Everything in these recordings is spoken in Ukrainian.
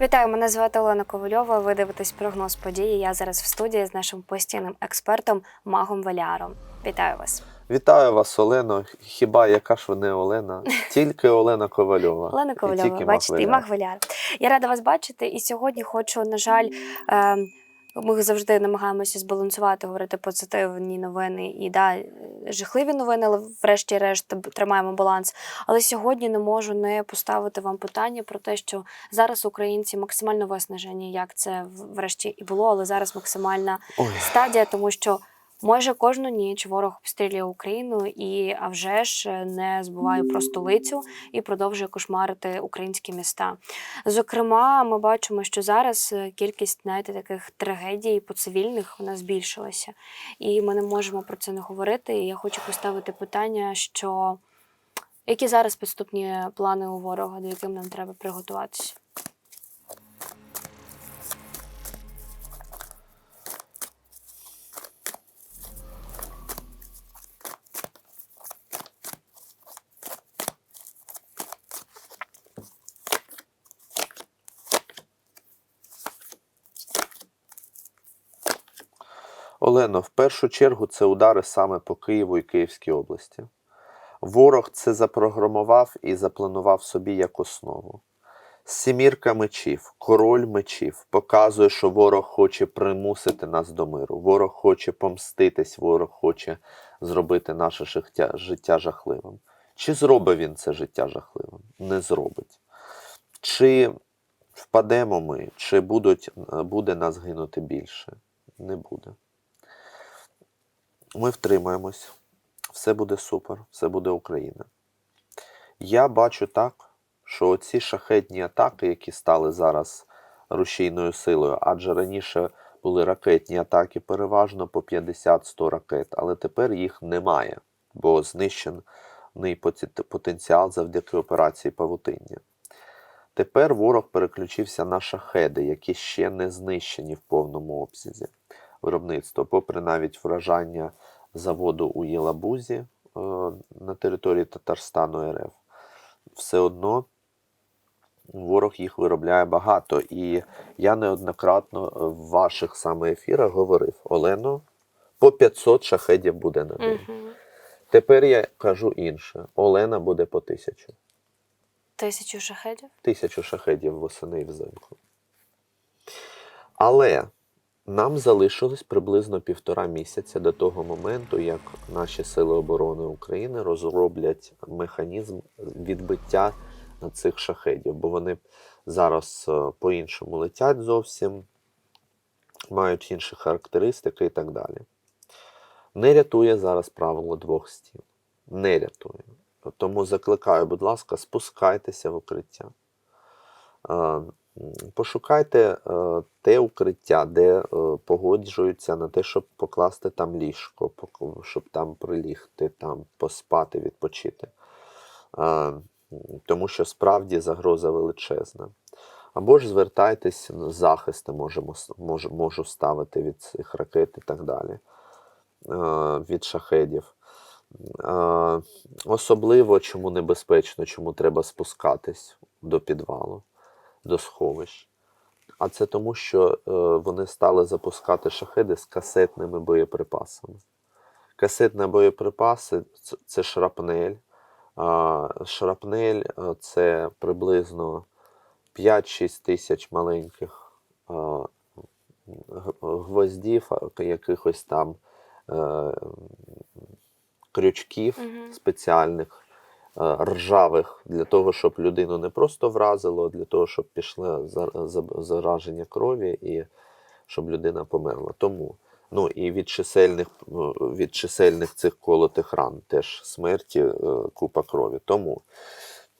Вітаю, мене звати Олена Ковальова. Ви дивитесь прогноз події. Я зараз в студії з нашим постійним експертом Магом Валяром. Вітаю вас, Вітаю вас, Олено. Хіба яка ж ви не Олена? Тільки Олена Ковальова. Олена Ковальова. і Бачите, і Мах Валяр. Я рада вас бачити. І сьогодні хочу, на жаль, е, ми завжди намагаємося збалансувати, говорити позитивні новини і да, жахливі новини, але врешті-решт тримаємо баланс. Але сьогодні не можу не поставити вам питання про те, що зараз українці максимально виснажені, як це врешті і було, але зараз максимальна Ой, стадія, тому що майже кожну ніч ворог обстрілює Україну і, а вже ж, не збуває про столицю і продовжує кошмарити українські міста. Зокрема, ми бачимо, що зараз е, кількість знаєте, таких трагедій по цивільних вона збільшилася, і ми не можемо про це не говорити. І я хочу поставити питання, що які зараз підступні плани у ворога, до яким нам треба приготуватися? Олено, в першу чергу це удари саме по Києву і Київській області. Ворог це запрограмував і запланував собі як основу. Сімірка мечів, король мечів показує, що ворог хоче примусити нас до миру. Ворог хоче помститись, ворог хоче зробити наше життя, життя жахливим. Чи зробить він це життя жахливим? Не зробить. Чи впадемо ми, чи будуть, буде нас гинути більше? Не буде. Ми втримаємось. Все буде супер, все буде Україна. Я бачу так, що ці шахетні атаки, які стали зараз рушійною силою, адже раніше були ракетні атаки переважно по 50-100 ракет, але тепер їх немає, бо знищений потенціал завдяки операції Павутиння. Тепер ворог переключився на шахеди, які ще не знищені в повному обсязі виробництва, попри навіть вражання заводу у Єлабузі е, на території Татарстану РФ, все одно ворог їх виробляє багато. І я неоднократно в ваших саме ефірах говорив: Олено, по 500 шахедів буде на день. Угу. Тепер я кажу інше: Олена буде по тисячу. Тисячу шахедів. Тисячу шахедів восени і взимку. Але нам залишилось приблизно півтора місяця до того моменту, як наші Сили оборони України розроблять механізм відбиття цих шахедів, бо вони зараз е, по-іншому летять зовсім, мають інші характеристики і так далі. Не рятує зараз правило двох стін. Не рятує. Тому закликаю, будь ласка, спускайтеся в укриття. Е, Пошукайте е, те укриття, де е, погоджуються на те, щоб покласти там ліжко, щоб там прилігти, там поспати, відпочити. Тому що справді загроза величезна. Або ж звертайтесь, захисти можемо, с- мож, можу ставити від цих ракет і так далі, від шахедів. Особливо чому небезпечно, чому треба спускатись до підвалу, до сховищ. А це тому, що е, вони стали запускати шахеди з касетними боєприпасами. Касетні боєприпаси це, шрапнель. А, шрапнель е, це приблизно 5-6 тисяч маленьких е, гвоздів, якихось там крючків Мгм. спеціальних, ржавих, для того, щоб людину не просто вразило, а для того, щоб пішло за- за- зараження крові і щоб людина померла. Тому. Ну і від чисельних, е, від чисельних цих колотих ран теж смерті, е, купа крові. Тому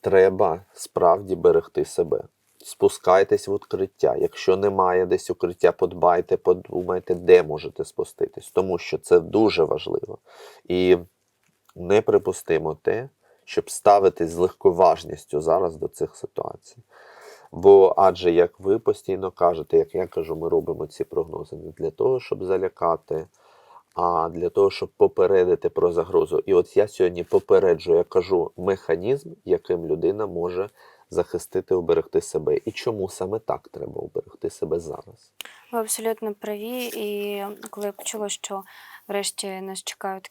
треба справді берегти себе. Спускайтесь в укриття. Якщо немає десь укриття, подбайте, подумайте, де можете спуститись, тому що це дуже важливо. І неприпустимо те, щоб ставитись з легковажністю зараз до цих ситуацій. Бо адже, як ви постійно кажете, як я кажу, ми робимо ці прогнози не для того, щоб залякати, а для того, щоб попередити про загрозу. І от я сьогодні попереджую, я кажу механізм, яким людина може захистити, оберегти себе. І чому саме так треба оберегти себе зараз? Ви абсолютно праві. І коли я почула, що врешті нас чекають.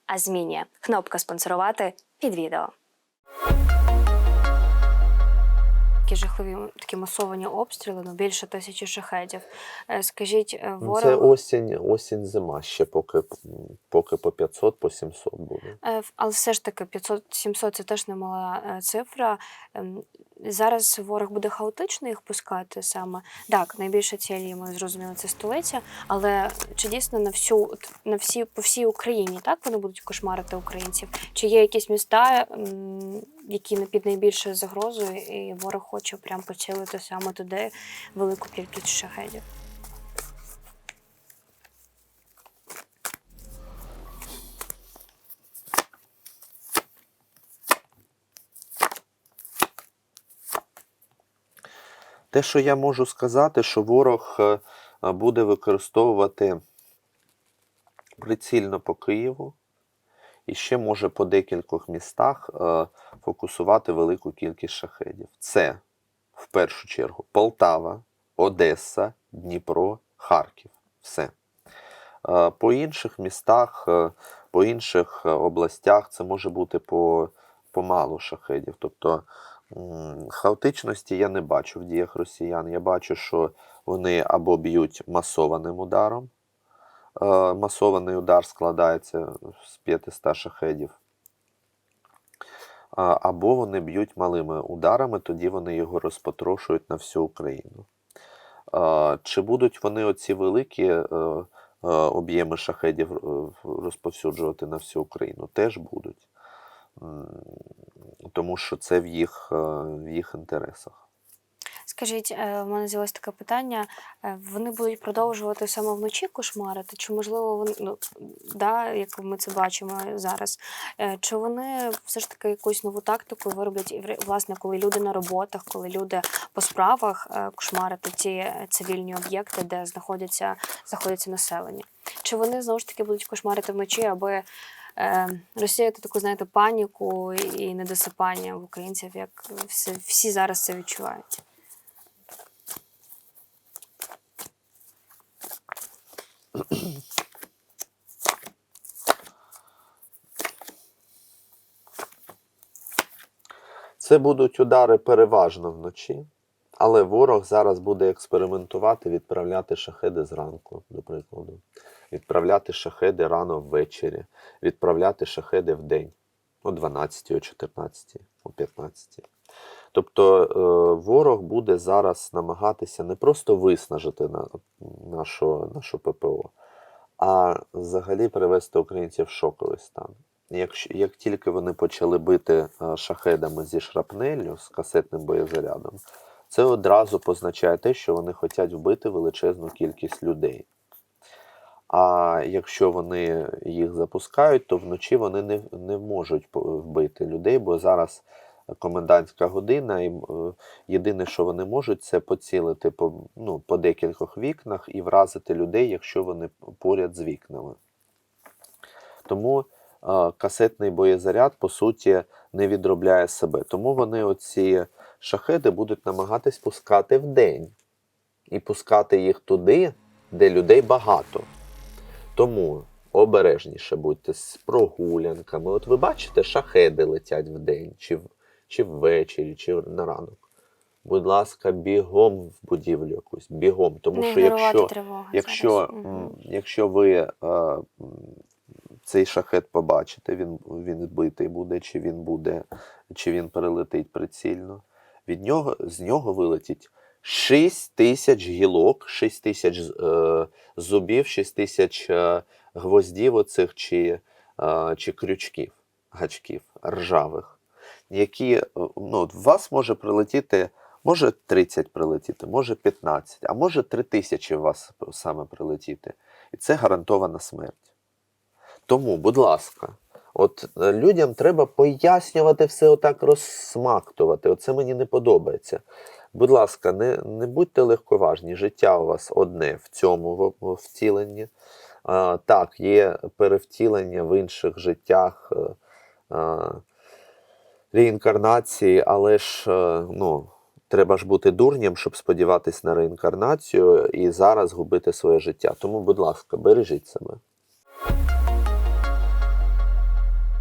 а змінює. Кнопка спонсорувати під відео. Такі жахливі такі масовані обстріли, ну більше тисячі шахедів. Е, Скажіть, е, Ну, ворог Це осінь, осінь, зима ще поки, поки по 500, по 700 буде. Е, Але все ж таки 500-700 це теж немала цифра. Зараз ворог буде хаотично їх пускати саме. Так, найбільше цілі ми зрозуміли, це столиця. Але чи дійсно на всю на всі по всій Україні так вони будуть кошмарити українців? Чи є якісь міста, які не під найбільшою загрозою, і ворог хоче прям поцілити саме туди велику кількість шахедів? Те, що я можу сказати, що ворог е, буде використовувати прицільно по Києву і ще може по декількох містах е, фокусувати велику кількість шахедів. Це в першу чергу Полтава, Одеса, Дніпро, Харків. Все. Е, По інших містах, по інших областях це може бути по, помалу шахедів. Тобто хаотичності я не бачу в діях росіян. Я бачу, що вони або б'ють масованим ударом. Е, Масований удар складається з 500 шахедів. Або вони б'ють малими ударами, тоді вони його розпотрошують на всю Україну. Е, Чи будуть вони оці великі е, об'єми шахедів розповсюджувати на всю Україну? Теж будуть. Тому що це в їх, е, в їх інтересах. Скажіть, е, в мене з'явилось таке питання. е, Вони будуть продовжувати саме вночі кошмарити? Чи можливо вони ну да, як ми це бачимо зараз? Чи вони все ж таки якусь нову тактику вироблять і власне, коли люди на роботах, коли люди по справах кошмарити ті цивільні об'єкти, де знаходяться знаходиться населення? Чи вони знову ж таки будуть кошмарити вночі, аби розсіяти таку, знаєте, паніку і недосипання в українців, як всі, всі зараз це відчувають? Це будуть удари переважно вночі, але ворог зараз буде експериментувати, відправляти шахеди зранку, до прикладу, відправляти шахеди рано ввечері, відправляти шахеди в день о 12, о 14, о 15. Тобто е, ворог буде зараз намагатися не просто виснажити на, нашу, нашу ППО, а взагалі привести українців в шоковий стан. Якщо, як тільки вони почали бити е, шахедами зі шрапнеллю, з касетним боєзарядом, це одразу позначає те, що вони хочуть вбити величезну кількість людей. А якщо вони їх запускають, то вночі вони не, не можуть вбити людей, бо зараз комендантська година, і е, єдине, що вони можуть, це поцілити по, ну, по декількох вікнах і вразити людей, якщо вони поряд з вікнами. Тому е, касетний боєзаряд, по суті, не відробляє себе. Тому вони оці шахеди будуть намагатись пускати вдень і пускати їх туди, де людей багато. Тому обережніше будьте з прогулянками. От ви бачите, шахеди летять вдень, чи, чи ввечері, чи на ранок. Будь ласка, бігом в будівлю якусь, бігом. Тому не що якщо, якщо, якщо ви е, цей шахет побачите, він, він збитий буде, чи він буде, чи він перелетить прицільно, від нього, з нього вилетить 6 тисяч гілок, 6 тисяч е, зубів, 6 тисяч е, гвоздів оцих чи, е, чи крючків, гачків, ржавих. які е, ну, вас може прилетіти, може 30 прилетіти, може 15, а може 3 тисячі вас саме прилетіти. І це гарантована смерть. Тому, будь ласка, от е, людям треба пояснювати все отак розсмактувати. Оце мені не подобається. Будь ласка, не, не будьте легковажні. Життя у вас одне в цьому втіленні. А, так, є перевтілення в інших життях, е, а, реінкарнації, але ж е, ну, треба ж бути дурням, щоб сподіватись на реінкарнацію і зараз губити своє життя. Тому, будь ласка, бережіть себе.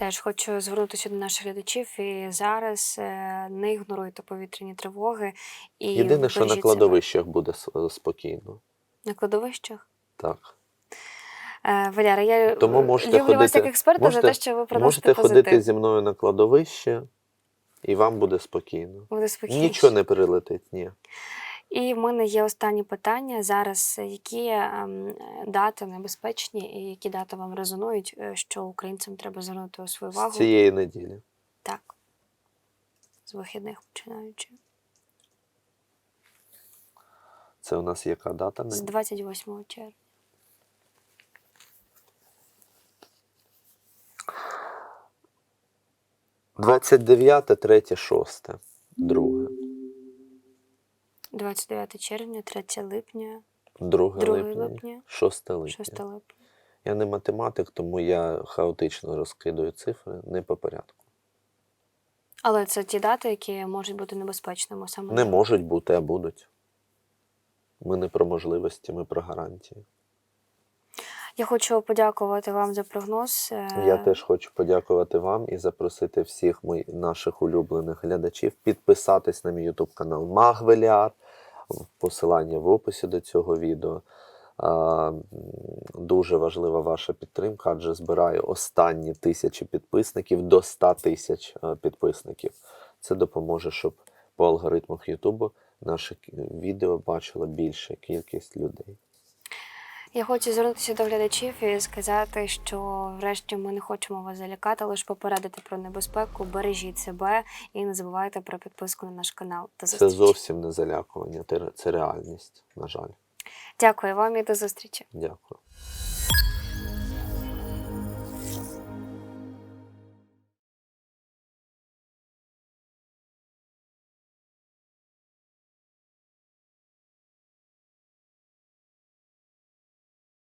Теж хочу звернутися до наших глядачів і зараз е, не ігноруйте повітряні тривоги. І Єдине, що на кладовищах буде спокійно. на кладовищах. Так. Е, Валяра, я Тому можете люблю вас як експерта можете- за те, що ви приносите Можете позитив. ходити зі мною на кладовище, і вам буде спокійно. Буде спокійніше. Нічого не прилетить, ні. І в мене є останні питання зараз. Які ем, дати небезпечні і які дати вам резонують, е, що українцям треба звернути у свою увагу? З цієї неділі. Так. З вихідних починаючи. Це у нас яка дата? З 28 червня. – 29, 3, 6, 2. 29 червня, 3 липня, 2 2 липня, липня, 6 липня. 6 липня. Я не математик, тому я хаотично розкидаю цифри, не по порядку. Але це ті дати, які можуть бути небезпечними саме. Не можуть бути, а будуть. Ми не про можливості, ми про гарантії. Я хочу подякувати вам за прогноз. Е, Я теж хочу подякувати вам і запросити всіх мої, наших улюблених глядачів підписатись на мій YouTube канал Магвеліар. Посилання в описі до цього відео. Дуже важлива ваша підтримка, адже збираю останні тисячі підписників до 100 тисяч е, підписників. Це допоможе, щоб по алгоритмах Ютубу наше відео бачила більша кількість людей. Я хочу звернутися до глядачів і сказати, що врешті ми не хочемо вас залякати, лише попередити про небезпеку. Бережіть себе і не забувайте про підписку на наш канал. До Це зовсім не залякування, це реальність, на жаль. Дякую вам і до зустрічі. Дякую.